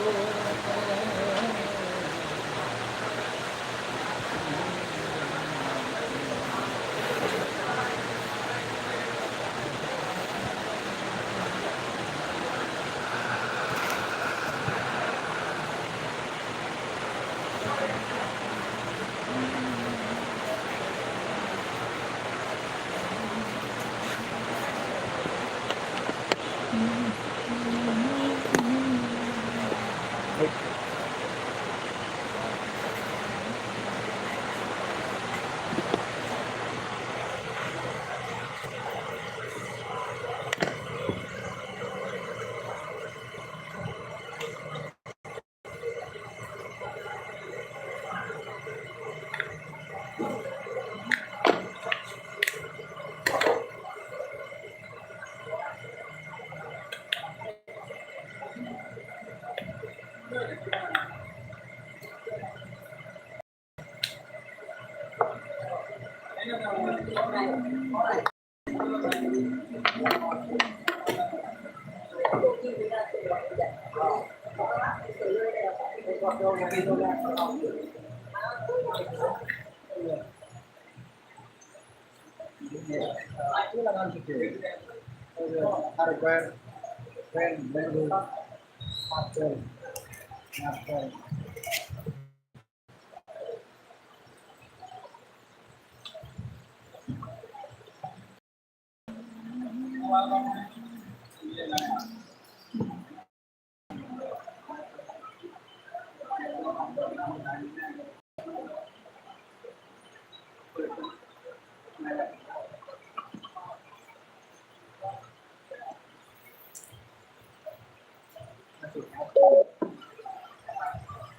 Oh. hardware brand baru pattern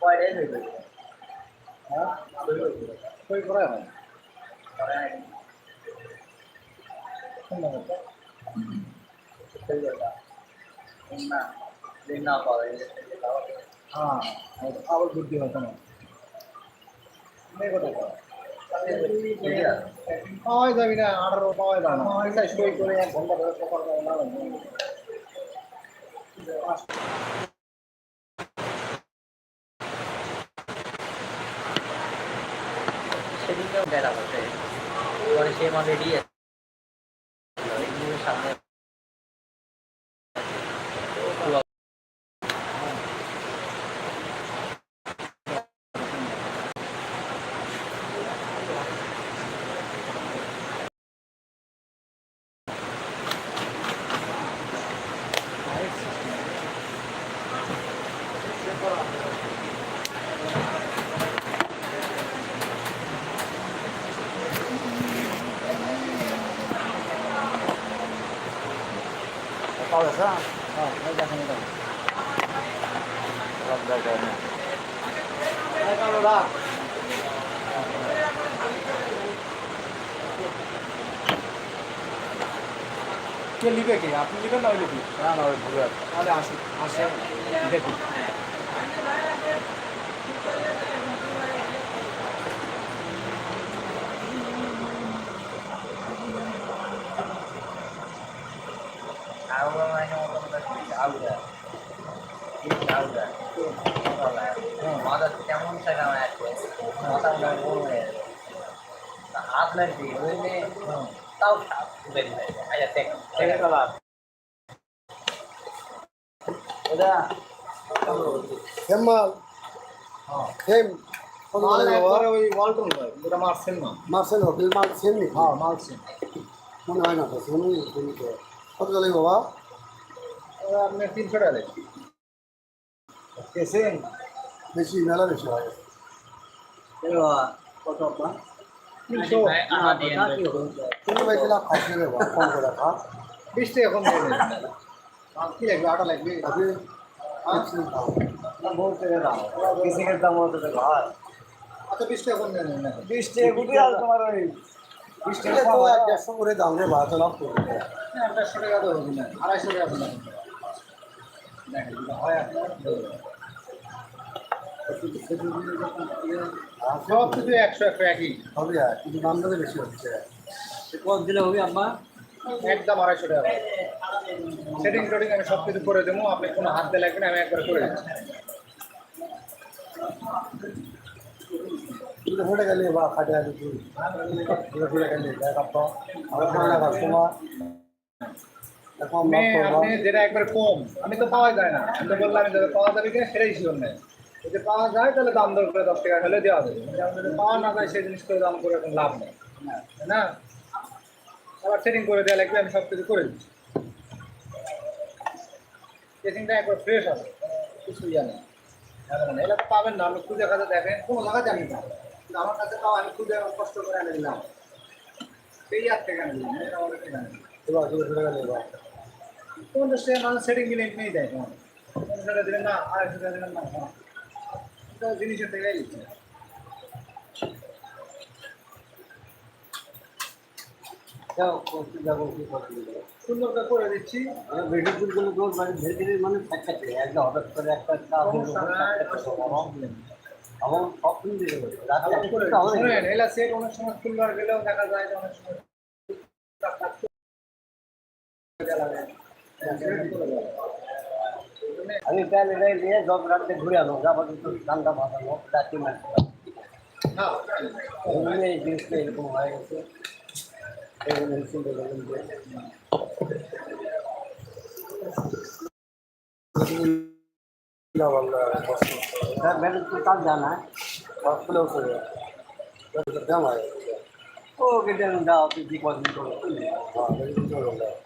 quay đến thì được đó quay có đấy không না পাবে হ্যাঁ আবার বুদ্ধি হতো না এই কথা কও। পাওয়াই যাবি না আঠারো পাওয়াই যাবে না। এটা সই করে এক ঘণ্টা ধরে সকাল না সেদিনকেও দেখা হচ্ছে পরে সে আমার রেডি আছে সামনে পাওয়া যাচ্ছে না হ্যাঁ এই দেখেন এটা সব জায়গায় না এই কালো রাখ কে লিবে কে? আপনি লিবেন না ওই লিখি না না ওই ভুল তাহলে আসুন আসে দেখুন। কেমন টাকা মাথা বড় হয়ে যাবে হাত লাগবে বুঝলে তাও এই কালার এটা হেমাল হ্যাঁ হেম। কত মাল বলে বাবা একবারে। ওই ওয়ালটন নয় এটা মার্সেল না মার্সেল হোটেল মাল সেম হ্যাঁ মার্সেল। মনে হয় না কত চলে বাবা? ওরা আপনি তিনশো টাকা কেসেন বেশি মেলা বেশি হয়। কত আপনার? তিনশো। তুমি ভাই দিলা খাইতে রে কম করে খা। বিশ টাকা কম দেন কি লাগবে? আটা লাগবে? আপনি বহুত টাকা দাম। কেসিংয়ের দাম হতো তো ভাই? আচ্ছা বিশ টাকা কম দিয়ে বিশ টাকা কুটি আর তোমার ওই বিশ টাকা তো এক দেড়শো করে দাম রে লাভ করবে। না, দেড়শো টাকা তো হবে না আড়াইশো টাকা তো লাগবে দেখেন যদি হয় আপনার সব কিছু একশো একশো একই। হবে আর কিন্তু দাম দামে বেশি হচ্ছে। কত দিলে হবে আম্মা? একদম আড়াইশো টাকা। সেটিং টেটিং আমি সব কিছু করে দেবো আপনি কোনো হাত দিয়ে লাগবে না আমি একবার করে দিচ্ছি। ফেটে গেলে বা খাটে আছে তুই গেলে। আমার আপনি যেটা একবার কম আমি তো পাওয়া যায় না। আমি তো বললাম যাতে পাওয়া যাবে কিনা সেটাই ছিল না যদি পাওয়া যায় তাহলে দাম দর করে দশ টাকা হলে দেওয়া যাবে। যদি পাওয়া না যায় সেই জিনিস করে দাম করে এখন লাভ নেই। না? আবার সেটিং করে দেওয়া লাগবে আমি সব কিছু করে দিচ্ছি। সেটিংটা একবার ফ্রেশ হবে। কিছু ইয়া নেই মানে এলাকা পাবেন না। আপনি খুঁজে দেখেন। কোনো জায়গা জানি না। আমার কাছে পাওয়া আমি খুঁজে কষ্ট করে এনে দিলাম। সেই আর থেকে এনে দিলাম। এটা আমার পঞ্চাশ টাকা মানুষ সেটিং কিনে নিয়ে দেয় পঞ্চাশ টাকা দিলেন না আড়াইশো ধীরে ধীরে মানে একটা হঠাৎ করে একটা একটা নেই। আমার সব দিন দিতে হবে রাতে আমাদের শুনেন এলা সেট অনেক সময় খুলবার গেলেও দেখা যায় যে অনেক সময় আমি প্যান এটাই নিয়ে জব রাখতে ঘুরে আনো যাব কিন্তু ঠান্ডা ভাসানো রাত্রি মাছ হ্যাঁ এই জিনিসটা এরকম হয়ে গেছে এগুলো চিন্তা করলাম যে স্যার ব্যাটারি তো কাজ জানা হসপিটাল করে জামা ও কেটে দাও তুই কি কদিন করো বড় ব্যাটারি পাওয়া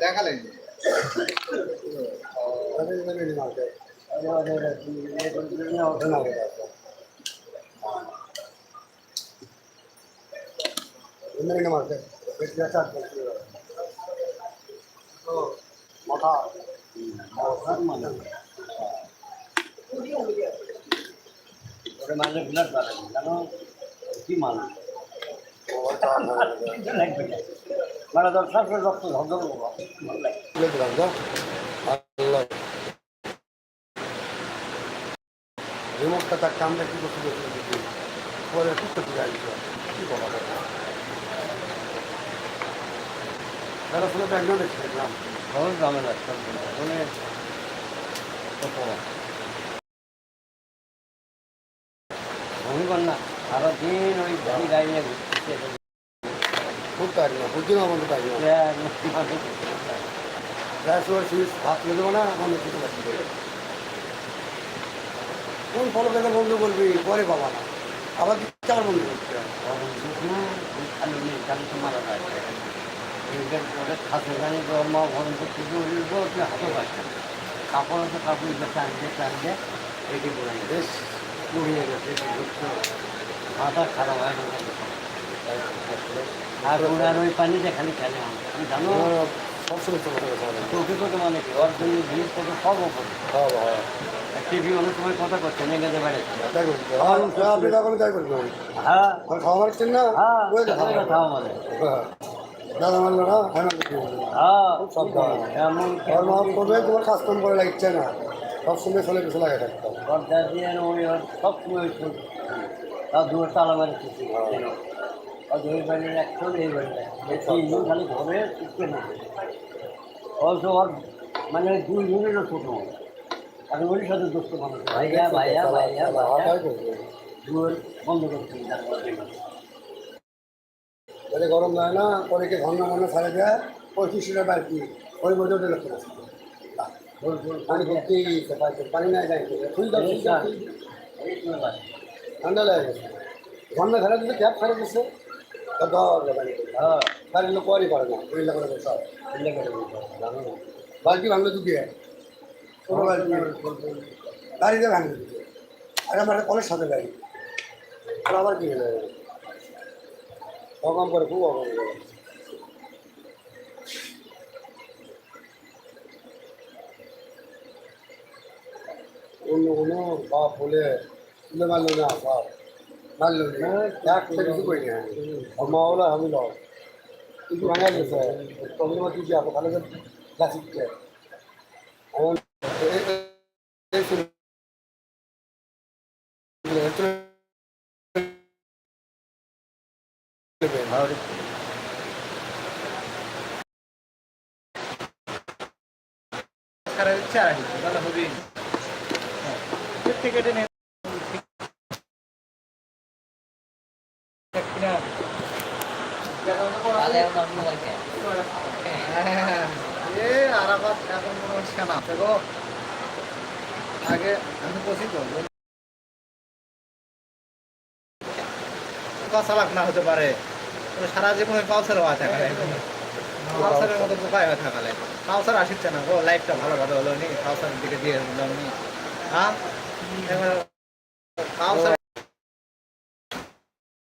দেখা লাগবে মাথা মানে ওটা মানে ব্লাড বাড়াবে জানো কি মানে লাগবে না মানে সবসময় রক্ত লাগে রিমোটটা তার কামটা কি করতে পরে ঠিক করতে যাই কি বলা তারা শুনে তো একজন দেখছিলাম খবর গ্রামে লাগছে মানে ভূমিকন্যা সারা দিন ওই গাড়ি গাড়ি নিয়ে ঘুরতেছে খুব তারি না বুঝি না। আমাদের না। যার সুইচ হাত নিয়ে দেবো না আমি কিছু কোন ফলো পেতে বন্ধু বলবি? পরে পাবা না। আবার চার বন্ধু করতে খাতে জানি মা ভরণ করতে হাতে পাচ্ছে কাপড় আছে কাপড় টানছে টানছে এটি পড়ে গেছে বেশ। পুড়িয়ে গেছে মাথা খারাপ হয়ে গেছে আর ওনার ওই পানিতে খালি খেলে আমি জানো মানে কি ওর জন্য সব ওপরে হ্যাঁ হ্যাঁ টিভি অনেক সময় কথা করছে হ্যাঁ খাওয়া মারছেন না হ্যাঁ খাওয়া মানে হ্যাঁ। দাদা মারলো না হ্যাঁ। হ্যাঁ সাবধান এমন তোমার কাজ কম করে লাগছে না সবসময় চলে পিছনে লাগে থাকতাম দরজা দিয়ে ওই ওর সব সময় ওই শুনছে তার দূর তালা মারি খুশি আর ওই বাড়ির একশন এই তিনজন খালি ঘরে শিখতে না অবশ্য ওর মানে দুই জনেরও ছোটো। আর ওই সাথে দোস্ত মানুষ। ভাইয়া ভাইয়া ভাইয়া ভাইয়া। দুয়ার বন্ধ করছি যাতে গরম যায় না অনেকে ঘন ঘন ছাড়ে দেয়? টাকা বাড়তি ওই মধ্যে লক্ষ্য ভর্তি পাইছে পানি নাই যাই ফুল দাও ফুল দাও ফুল দাও। ঠান্ডা লাগে গেছে ঘণ্টা ছাড়া দিতে ক্যাব ছাড়া দিচ্ছে তা দাও পানি হ্যাঁ বাড়ির লোক করই পারে না ওই লাগে সব এলে করে দিতে হবে, জানো না বালতি ভাঙলে দুটিয়ে ছোটো বালতি গাড়িতে ভাঙলে আর আমার কলের সাথে গাড়ি আর আবার কি হলো অকাম করে খুব অকাম করে অন্য কোনো বাপ বলে তুলে মারলো না বাপ। মারলো না। একটা কিছু করি না আর মা বলে আমি। লও কিন্তু ভাঙা গেছে প্রবলেম কি যে আপনি ভালো গাছ এমন এই- এই শুনে- আর ছাড়া দিচ্ছে আর দিচ্ছে তাহলে হবি কেটে নিয়ে কিনা তাহলে এখন অন্য লাগে এ, আরাফাত এখন হচ্ছে না। দেখো, আগে আমি বসি তো। চালাক না হতে পারে। সারা জীবন পালসার হওয়া থাকালে পালসারের মতো বোকায় হয়ে থাকালে পালসার আসিচ্ছে না গো লাইফটা ভালোভাবে হলো নি। পালসারের দিকে দিয়ে হ্যাঁ? এবার পালসার